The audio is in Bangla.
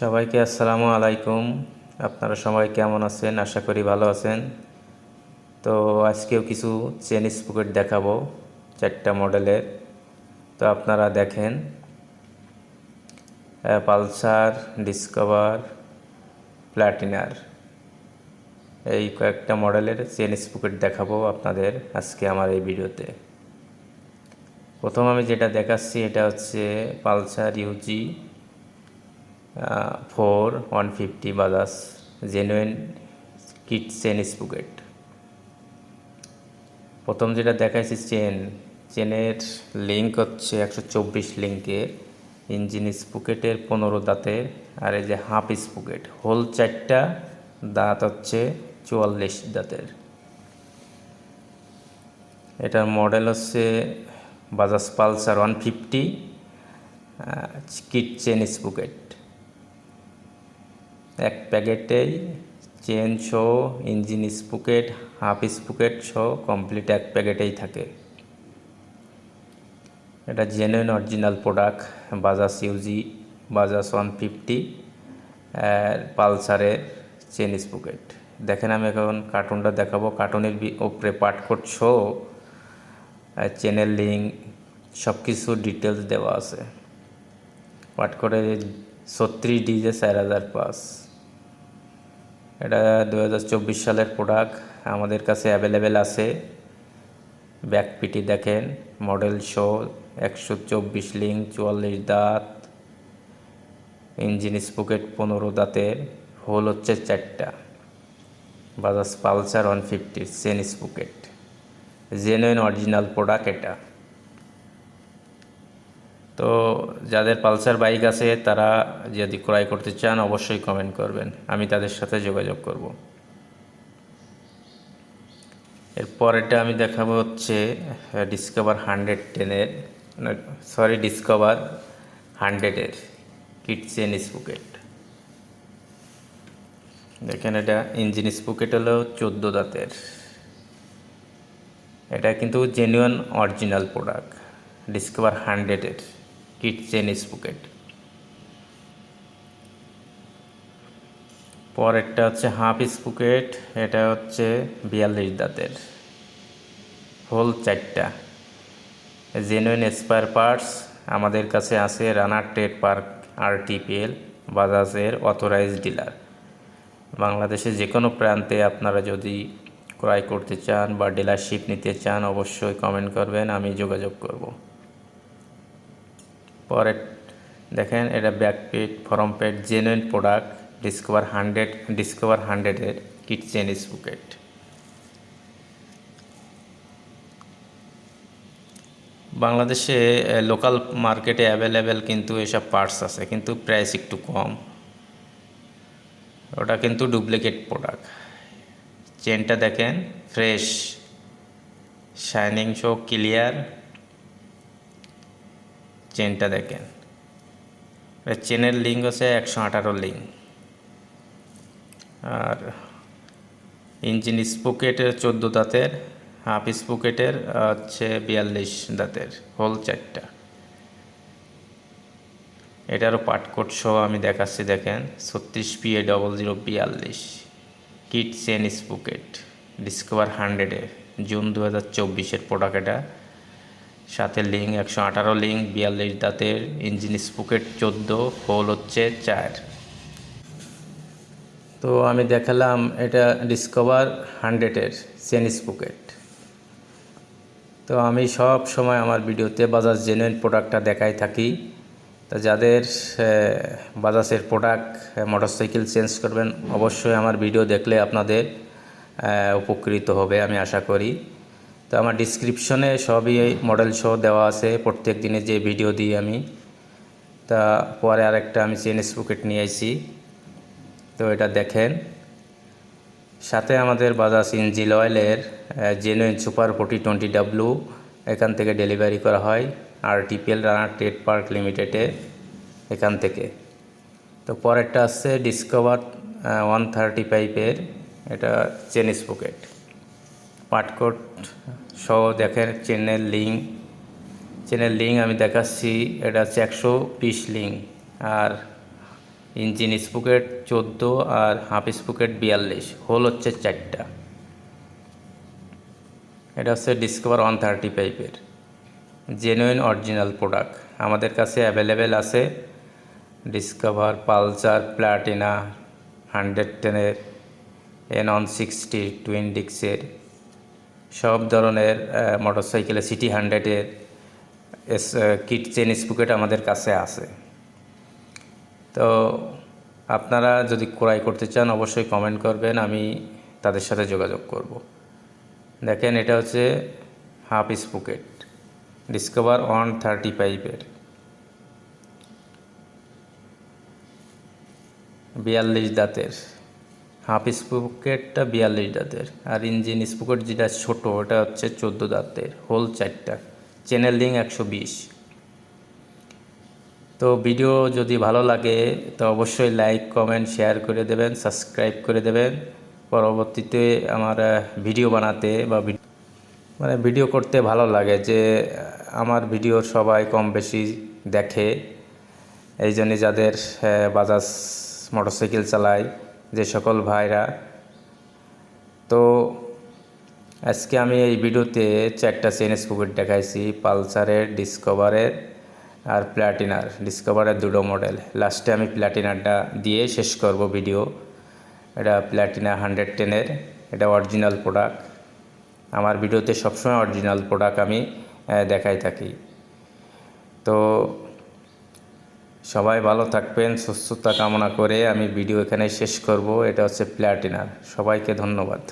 সবাইকে আসসালামু আলাইকুম। আপনারা সবাই কেমন আছেন? আশা করি ভালো আছেন। তো আজকেও কিছু চেন স্পুকেট দেখাবো, চারটা মডেলের তো আপনারা দেখেন পালসার, ডিসকভার প্ল্যাটিনার এই কয়েকটা মডেলের চেন স্পুকেট দেখাবো আপনাদের আজকে আমার এই ভিডিওতে। প্রথম আমি যেটা দেখাচ্ছি, এটা হচ্ছে Pulsar UG four one fifty Bajaj genuine kit chain sprocket প্রথম যেটা দেখাইছি চেন চেনের লিঙ্ক হচ্ছে একশো চব্বিশ লিঙ্কের ইঞ্জিন স্পুকেটের পনেরো দাঁতের, আর এই যে হাফ স্পুকেট হোল চারটা দাঁত হচ্ছে চুয়াল্লিশ দাঁতের। এটার মডেল হচ্ছে Bajaj Pulsar one fifty kit chain sprocket এক প্যাকেটেই চেন সহ ইঞ্জিন স্পুকেট, হাফ স্পুকেট সহ কমপ্লিট এক প্যাকেটেই থাকে। এটা genuine original product Bajaj UG Bajaj one fifty পালসারের chain sprocket. দেখেন আমি এখন কার্টুনটা দেখাবো। কার্টুনের পাট কোড সহ চেনের লিঙ্ক সব কিছু ডিটেলস দেওয়া আছে। পাট করে ছত্রিশ ডিজে চার হাজার পাঁচ এটা দু হাজার চব্বিশ সালের প্রোডাক্ট। আমাদের কাছে অ্যাভেলেবেল আছে। ব্যাক পিটি দেখেন, মডেল শো, একশো চব্বিশ লিঙ্ক, চুয়াল্লিশ দাঁত, ইঞ্জিন স্পুকেট পনেরো দাঁতের হোল হচ্ছে চারটা। Bajaj Pulsar one fifty chain sprocket. Genuine original product এটা। তো যাদের পালসার বাইক আছে, তারা যদি ক্রয় করতে চান, অবশ্যই কমেন্ট করবেন। আমি তাদের সাথে যোগাযোগ করব। এরপরেরটা আমি দেখাবো হচ্ছে ডিসকভার হান্ড্রেড টেনের সরি ডিসকভার হান্ড্রেডের কিটচেন স্পুকেট দেখেন এটা ইঞ্জিন স্পুকেট হলো চোদ্দ দাঁতের। এটা কিন্তু জেনুইন অরিজিনাল প্রোডাক্ট ডিসকভার হান্ড্রেডের কিট চেন স্পুকেট পরেরটা হচ্ছে হাফ স্পুকেট এটা হচ্ছে বিয়াল্লিশ দাঁতের। হোল চারটা। জেনুইন স্পায়ার পার্টস আমাদের কাছে আছে রানার ট্রেড পার্ক আরটিপিএল বাজাজের অথরাইজ ডিলার বাংলাদেশে যে কোনো প্রান্তে আপনারা যদি ক্রয় করতে চান বা ডিলারশিপ নিতে চান, অবশ্যই কমেন্ট করবেন, আমি যোগাযোগ করব। পরে দেখেন এটা back form paid genuine product Discover hundred Discover হান্ড্রেডের কিটচেন স্পুকেট বাংলাদেশে লোকাল মার্কেটে অ্যাভেলেবেল কিন্তু এসব পার্টস আছে, কিন্তু প্রাইস একটু কম। ওটা কিন্তু ডুপ্লিকেট প্রোডাক্ট চেনটা দেখেন ফ্রেশ শাইনিং শো ক্লিয়ার চেনটা দেখেন। চেনের লিঙ্ক হচ্ছে একশো আঠারো লিঙ্ক। আর ইঞ্জিন স্পুকেটের চোদ্দ দাঁতের, হাফ স্পুকেটের হচ্ছে বিয়াল্লিশ দাঁতের, হোল চারটা। এটারও পাটকোট সহ আমি দেখাচ্ছি, দেখেন, ছত্রিশ পিএ ডবল জিরো বিয়াল্লিশ, কিট চেন স্পুকেট, ডিসকভার হান্ড্রেডের জুন দু হাজার চব্বিশের প্রোডাক্ট এটা। সাথে লিঙ্ক, একশো আঠারো লিঙ্ক, বিয়াল্লিশ দাঁতের ইঞ্জিন, স্পুকেট চোদ্দ, হোল হচ্ছে চার। তো আমি দেখালাম এটা ডিসকভার হান্ড্রেডের চেন স্পুকেট। তো আমি সব সময় আমার ভিডিওতে বাজাজ জেনুইন প্রোডাক্টটা দেখাই থাকি। তো যাদের বাজাজের প্রোডাক্ট মোটরসাইকেল চেঞ্জ করবেন, অবশ্যই আমার ভিডিও দেখলে আপনাদের উপকৃত হবে আমি আশা করি। তো আমার ডিসক্রিপশনে সবই মডেল শো দেওয়া আছে। প্রত্যেক দিনে যে ভিডিও দিই আমি, তা পরে আরেকটা আমি চেন স্পুকেট নিয়ে আইছি। তো এটা দেখেন। সাথে আমাদের বাজাজ ইঞ্জিল অয়েলের genuine super forty twenty W এখান থেকে ডেলিভারি করা হয় R TPL runner trade park লিমিটেডে এখান থেকে। তো পরেরটা আসছে ডিসকভার ওয়ান থার্টি ফাইভের এটা চেন স্পকেট পাটকোট সহ দেখেন চেনের লিঙ্ক চেনের লিঙ্ক আমি দেখাচ্ছি। এটা হচ্ছে একশো বিশ লিঙ্ক আর ইঞ্জিন স্পুকেট চোদ্দ, আর হাফ স্পুকেট বিয়াল্লিশ। হোল হচ্ছে চারটা। এটা হচ্ছে ডিসকভার ওয়ান থার্টি পাইপের জেনুইন অরিজিনাল প্রোডাক্ট আমাদের কাছে অ্যাভেলেবেল আছে ডিসকভার পালসার প্লাটিনা হান্ড্রেড টেনের এন অন সিক্সটি টুইন ডিক্সের সব ধরনের মোটরসাইকেলে সিটি হান্ড্রেডের এস কিট চেন স্পুকেট আমাদের কাছে আছে। তো আপনারা যদি ক্রয় করতে চান, অবশ্যই কমেন্ট করবেন, আমি তাদের সাথে যোগাযোগ করব। দেখেন, এটা হচ্ছে half sprocket Discover one thirty ফাইভের বিয়াল্লিশ দাঁতের। হাফ স্পুকেটটা বিয়াল্লিশ দাঁতের আর ইঞ্জিন স্পুকেট যেটা ছোটো, ওটা হচ্ছে চোদ্দ দাঁতের হোল চারটা। চ্যানেল লিঙ্ক একশো বিশ। তো ভিডিও যদি ভালো লাগে, তো অবশ্যই লাইক কমেন্ট শেয়ার করে দেবেন সাবস্ক্রাইব করে দেবেন। পরবর্তীতে আমার ভিডিও বানাতে বা মানে ভিডিও করতে ভালো লাগে যে, আমার ভিডিও সবাই কম বেশি দেখে। এই জন্যে যাদের বাজাজ মোটরসাইকেল চালায় যে সকল ভাইরা। তো আজকে আমি এই ভিডিওতে চারটা চেন স্পুকেট দেখাইছি, পালসারের, ডিসকভারের আর প্ল্যাটিনার ডিসকভারের দুটো মডেল। লাস্টে আমি প্ল্যাটিনারটা দিয়ে শেষ করব ভিডিও। এটা প্ল্যাটিনা হান্ড্রেড টেনের এটা অরিজিনাল প্রোডাক্ট। আমার ভিডিওতে সবসময় অরিজিনাল প্রোডাক্ট আমি দেখাই থাকি। তো সবাই ভালো থাকবেন, সুস্থতা কামনা করে আমি ভিডিও এখানে শেষ করব। এটা হচ্ছে প্ল্যাটিনার সবাইকে ধন্যবাদ।